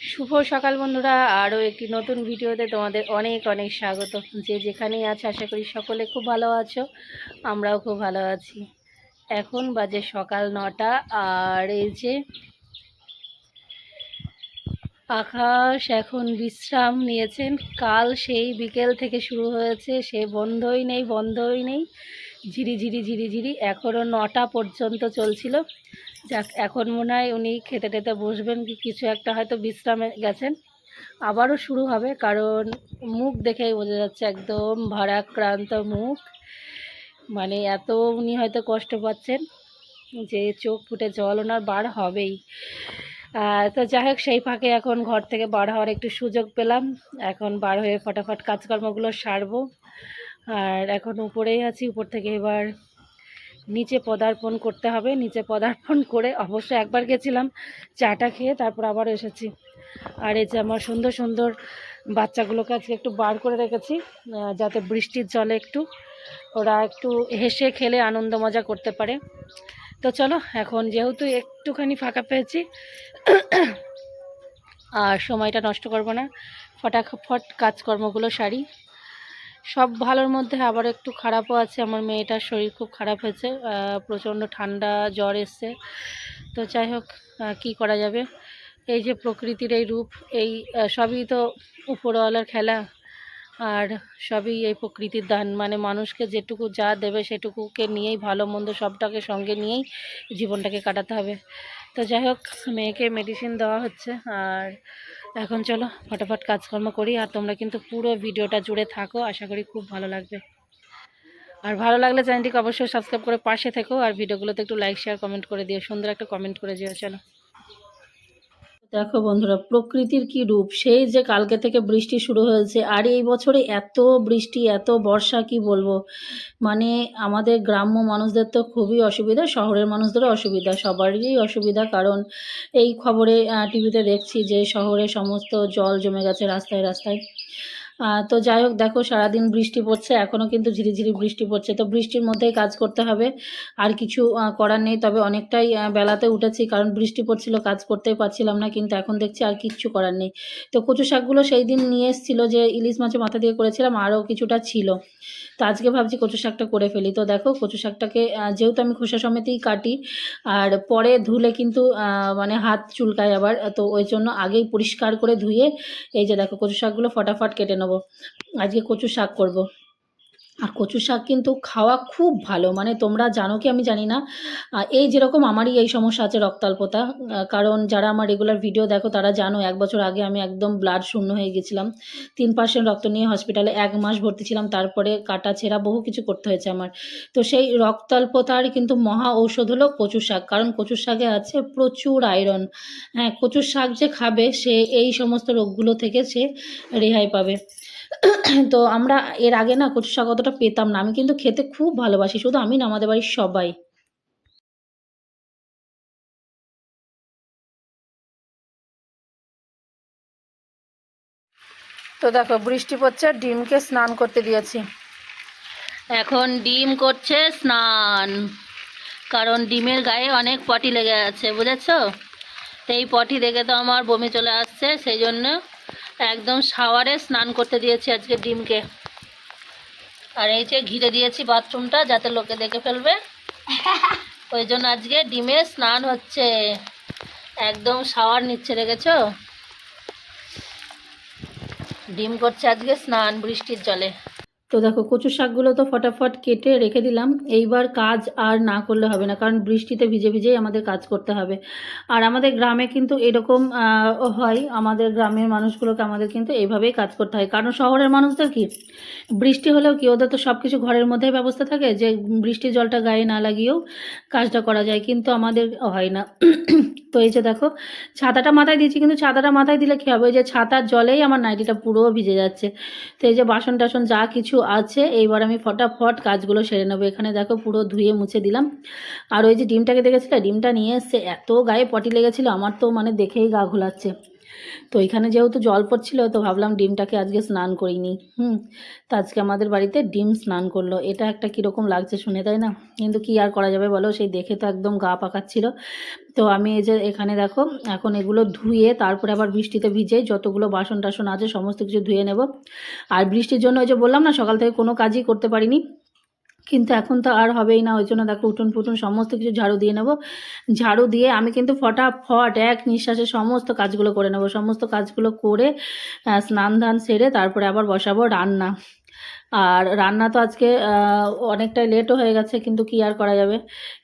শুভ সকাল বন্ধুরা, আরও একটি নতুন ভিডিওতে তোমাদের অনেক অনেক স্বাগত। যে যেখানেই আছে, আশা করি সকলে খুব ভালো আছো, আমরাও খুব ভালো আছি। এখন বাজে সকাল নটা, আর এই যে আকাশ এখন বিশ্রাম নিয়েছেন। কাল সেই বিকেল থেকে শুরু হয়েছে, সে বন্ধই নেই বন্ধই নেই। ঝিরি ঝিরি ঝিরি ঝিরি এখনও নটা পর্যন্ত চলছিল। যাক, এখন মনে হয় উনি খেতে টেতে বসবেন কি কিছু একটা হয়তো বিশ্রামে গেছেন। আবারও শুরু হবে, কারণ মুখ দেখেই বোঝা যাচ্ছে একদম ভারাক্রান্ত মুখ। মানে এত উনি হয়তো কষ্ট পাচ্ছেন যে চোখ ফুটে জল ওনার বার হবেই। তো যাই হোক, সেই ফাঁকে এখন ঘর থেকে বার হওয়ার একটু সুযোগ পেলাম। এখন বার হয়ে ফটাফট কাজকর্মগুলো সারবো। আর এখন উপরেই আছি, উপর থেকে এবার নিচে পদার্পণ করতে হবে, নিচে পদার্পণ করে অবশ্য একবার গেছিলাম, চাটা খেয়ে তারপর আবার এসেছি। আর এই যে আমার সুন্দর সুন্দর বাচ্চাগুলোকে আজকে একটু বার করে রেখেছি যাতে বৃষ্টির জলে একটু ওরা একটু হেসে খেলে আনন্দ মজা করতে পারে। তো চলো, এখন যেহেতু একটুখানি ফাঁকা পেয়েছি, আর সময়টা নষ্ট করব না ফটাফট কাজকর্মগুলো সারি। সব ভালোর মধ্যে আবার একটু খারাপও আছে। আমার মেয়েটার শরীর খুব খারাপ হয়েছে প্রচণ্ড ঠান্ডা জ্বর এসছে। তো যাই হোক কী করা যাবে? এই যে প্রকৃতির এই রূপ, এই সবই তো উপরওয়ালার খেলা। আর সবই এই প্রকৃতির দান। মানে মানুষকে যেটুকু যা দেবে সেটুকুকে নিয়েই, ভালো মন্দ সবটাকে সঙ্গে নিয়েই জীবনটাকে কাটাতে হবে। তো যাই হোক, মেয়েকে মেডিসিন দেওয়া হচ্ছে। আর এখন চলো, ফটাফট কাজকর্ম করি আর তোমরা কিন্তু পুরো ভিডিওটা জুড়ে থাকো, আশা করি খুব ভালো লাগবে। আর ভালো লাগলে চ্যানেলটিকে অবশ্যই সাবস্ক্রাইব করে পাশে থেকো আর ভিডিওগুলোতে একটু লাইক শেয়ার কমেন্ট করে দিও, সুন্দর একটা কমেন্ট করে দিও, চলো। দেখো বন্ধুরা, প্রকৃতির কি রূপ? সেই যে কালকে থেকে বৃষ্টি শুরু হয়েছে, আর এই বছরে এত বৃষ্টি, এত বর্ষা, কি বলব? মানে আমাদের গ্রাম্য মানুষদের তো খুবই অসুবিধা, শহরের মানুষদেরও অসুবিধা, সবারই অসুবিধা। কারণ এই খবরে টিভিতে দেখছি যে শহরে সমস্ত জল জমে গেছে রাস্তায় রাস্তায়। তো যাই হোক, দেখো, সারাদিন বৃষ্টি পড়ছে এখনও কিন্তু ঝিরিঝিরি বৃষ্টি পড়ছে। তো বৃষ্টির মধ্যেই কাজ করতে হবে, আর কিছু করার নেই। তবে অনেকটাই বেলাতে উঠেছি, কারণ বৃষ্টি পড়ছিল, কাজ করতেই পারছিলাম না, কিন্তু এখন দেখছি আর কিচ্ছু করার নেই। তো কচু শাকগুলো সেই দিন নিয়ে এসেছিল যে, ইলিশ মাছের মাথা দিয়ে করেছিলাম, আরও কিছুটা ছিল। তো আজকে ভাবছি কচু শাকটা করে ফেলি। তো দেখো, কচু শাকটাকে যেহেতু আমি খোসা সমেতেই কাটি, আর পরে ধুলে কিন্তু মানে হাত চুলকায় আবার, তো ওই জন্য আগেই পরিষ্কার করে ধুয়ে, এই যে দেখো, কচু শাকগুলো ফটাফট কেটে নেব। আজকে কচু শাক করব। আর কচু শাক কিন্তু খাওয়া খুব ভালো। মানে তোমরা জানো কি আমি জানি না। এই যেরকম আমারই এই সমস্যা আছে রক্তাল্পতা কারণ যারা আমার রেগুলার ভিডিও দেখো তারা জানো এক বছর আগে আমি একদম ব্লাড শূন্য হয়ে গেছিলাম। তিন পার্সেন্ট রক্ত নিয়ে হসপিটালে এক মাস ভর্তি ছিলাম, তারপরে কাটা ছেঁড়া বহু কিছু করতে হয়েছে আমার। তো সেই রক্তাল্পতার কিন্তু মহা ঔষধ হলো কচু শাক, কারণ কচু শাকে আছে প্রচুর আয়রন হ্যাঁ কচুর শাক যে খাবে সে এই সমস্ত রোগগুলো থেকে সে রেহাই পাবে। তো আমরা এর আগে না কচু শাক অতটা পেতাম না। আমি কিন্তু খেতে খুব ভালোবাসি শুধু আমি না আমাদের বাড়ির সবাই। তো দেখো বৃষ্টি পড়ছে ডিমকে স্নান করতে দিয়েছি। এখন ডিম করছে স্নান। কারণ ডিমের গায়ে অনেক পটি লেগে আছে বুঝেছ? তো এই পটি দেখে তো আমার বমি চলে আসছে সেই জন্য একদম শাওয়ারে স্নান করতে দিয়েছি আজকে ডিমকে। আর এই যে ঘিরে দিয়েছি বাথরুমটা যাতে লোকে দেখে ফেলবে। ওই জন্য আজকে ডিমে স্নান হচ্ছে। একদম শাওয়ার নিচ্ছে দেখেছ? ডিম করছে আজকে স্নান বৃষ্টির জলে। তো দেখো কচু শাকগুলো তো ফটাফট কেটে রেখে দিলাম। এইবার কাজ আর না করলে হবে না, কারণ বৃষ্টিতে ভিজে ভিজেই আমাদের কাজ করতে হবে। আর আমাদের গ্রামে কিন্তু এরকম হয়, আমাদের গ্রামের মানুষগুলোকে আমাদের কিন্তু এইভাবেই কাজ করতে হয়। কারণ শহরের মানুষদের কি, বৃষ্টি হলেও কি, ওদের তো সব কিছু ঘরের মধ্যেই ব্যবস্থা থাকে যে বৃষ্টির জলটা গায়ে না লাগিয়েও কাজটা করা যায়, কিন্তু আমাদের হয় না। তো এই যে দেখো, ছাতাটা মাথায় দিয়েছি, কিন্তু ছাতাটা মাথায় দিলে কী হবে? যে ছাতার জলেই আমার নাইটিটা পুরো ভিজে যাচ্ছে। তো এই যে বাসন টাসন যা কিছু আছে, এইবার আমি ফটাফট কাজগুলো সেরে নেব। এখানে দেখো পুরো ধুয়ে মুছে দিলাম। আর ওই যে ডিমটাকে দেখেছিলে? ডিমটা নিয়ে এসছে। এত গায়ে পটি লেগেছিলো, আমার তো মানে দেখেই গা ঘোলাচ্ছে। তো এখানে যেহেতু জল পড়ছিল, তো ভাবলাম ডিমটাকে আজকে স্নান করিনি হুম, তো আজকে আমাদের বাড়িতে ডিম স্নান করল। এটা একটা কীরকম লাগছে শুনে, তাই না? কিন্তু কি আর করা যাবে বলো? সেই দেখে তো একদম গা পাকাচ্ছিল। তো আমি এই যে এখানে দেখো, এখন এগুলো ধুয়ে তারপরে আবার বৃষ্টিতে ভিজে যতগুলো বাসন টাসন আছে, সমস্ত কিছু ধুয়ে নেব। আর বৃষ্টির জন্য ওই যে বললাম না, সকাল থেকে কোনো কাজই করতে পারিনি। কিন্তু এখন তো আর হবেই না, ওই জন্য দেখো উঠুন ফুটুন সমস্ত কিছু ঝাড়ু দিয়ে নেব। ঝাড়ু দিয়ে আমি কিন্তু ফটাফট এক নিঃশ্বাসে সমস্ত কাজগুলো করে নেব, সমস্ত কাজগুলো করে স্নান ধান সেরে তারপরে আবার বসাবো রান্না। আর রান্না তো আজকে অনেকটাই লেটও হয়ে গেছে, কিন্তু কি আর করা যাবে?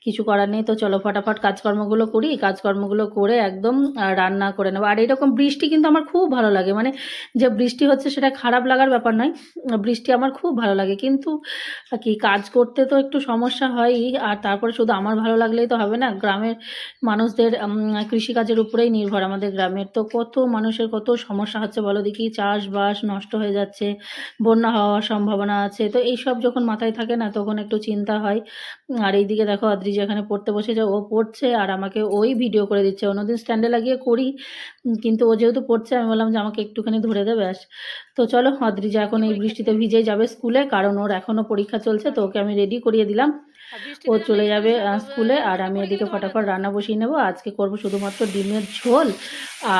কিছু করার নেই, তো চলো ফটাফট কাজকর্মগুলো করি। কাজকর্মগুলো করে একদম রান্না করে নেব। আর এরকম বৃষ্টি কিন্তু আমার খুব ভালো লাগে। মানে যে বৃষ্টি হচ্ছে সেটা খারাপ লাগার ব্যাপার নয়, বৃষ্টি আমার খুব ভালো লাগে। কিন্তু কি কাজ করতে তো একটু সমস্যা হয়ই, আর তারপরে শুধু আমার ভালো লাগলেই তো হবে না। গ্রামের মানুষদের কৃষিকাজের উপরেই নির্ভর। আমাদের গ্রামের তো কত মানুষের কত সমস্যা হচ্ছে বলো দেখি। চাষবাস নষ্ট হয়ে যাচ্ছে, বন্যা হওয়ার সম্ভাবনা আছে। তো এইসব যখন মাথায় থাকে না তখন একটু চিন্তা হয়। আর এইদিকে দেখো অদ্রিজা এখানে পড়তে বসেছে ও পড়ছে আর আমাকে ওই ভিডিও করে দিচ্ছে। অন্যদিন স্ট্যান্ডে লাগিয়ে করি কিন্তু ও যেহেতু পড়ছে আমি বললাম যে আমাকে একটুখানি ধরে দেবে ব্যাস। তো চলো অদ্রিজা এখন এই বৃষ্টিতে ভিজেই যাবে স্কুলে কারণ ওর এখনও পরীক্ষা চলছে তো ওকে আমি রেডি করিয়ে দিলাম। ও চলে যাবে স্কুলে আর আমি এদিকে ফটাফট রান্না বসিয়ে নেব। আজকে করব শুধুমাত্র ডিমের ঝোল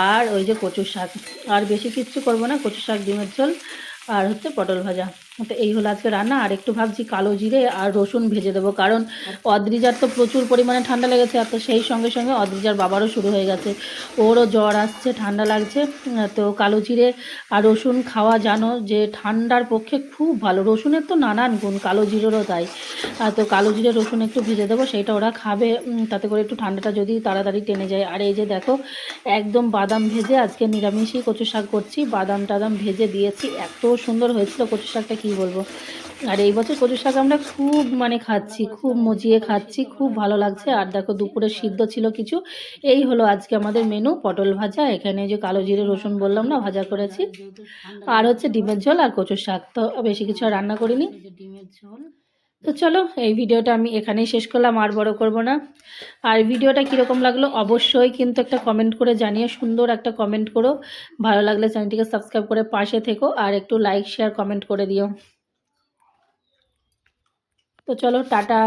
আর ওই যে কচু শাক। আর বেশি কিচ্ছু করব না কচু শাক ডিমের ঝোল আর হচ্ছে পটল ভাজা। তো এই হলো আজকে রান্না, আর একটু ভাবছি কালো জিরে আর রসুন ভেজে দেবো। কারণ অদ্রিজার তো প্রচুর পরিমাণে ঠান্ডা লেগেছে, আর তো সেই সঙ্গে সঙ্গে অদ্রিজার বাবারও শুরু হয়ে গেছে। ওরও জ্বর আসছে, ঠান্ডা লাগছে। তো কালো জিরে আর রসুন খাওয়া জানো যে ঠান্ডার পক্ষে খুব ভালো। রসুনের তো নানান গুণ, কালো জিরেরও তাই। তো কালো জিরে, রসুন একটু ভেজে দেবো সেইটা ওরা খাবে। তাতে করে একটু ঠান্ডাটা যদি তাড়াতাড়ি টেনে যায়। আর এই যে দেখো, একদম বাদাম ভেজে আজকে নিরামিষই কচু শাক করছি। বাদাম টাদাম ভেজে দিয়েছি, এত সুন্দর হয়েছিল কচু শাকটা কী বলব? আর এই বছর কচুর শাক আমরা খুব মানে খাচ্ছি, খুব মজিয়ে খাচ্ছি, খুব ভালো লাগছে। আর দেখো, দুপুরে সিদ্ধ ছিল কিছু। এই হলো আজকে আমাদের মেনু পটল ভাজা। এখানে যে কালো জিরে, রসুন বললাম না, ভাজা করেছি। আর হচ্ছে ডিমের ঝোল আর কচুর শাক। তো বেশি কিছু রান্না করিনি। ডিমের ঝোল তো চলো, এই ভিডিওটা আমি এখানেই শেষ করলাম, আর বড় করব না। আর ভিডিওটা কীরকম লাগল অবশ্যই কিন্তু একটা কমেন্ট করে জানিয়ে সুন্দর একটা কমেন্ট করো। ভালো লাগলে চ্যানেলটিকে সাবস্ক্রাইব করে পাশে থেকো, আর একটু লাইক শেয়ার কমেন্ট করে দিও। তো চলো, টাটা।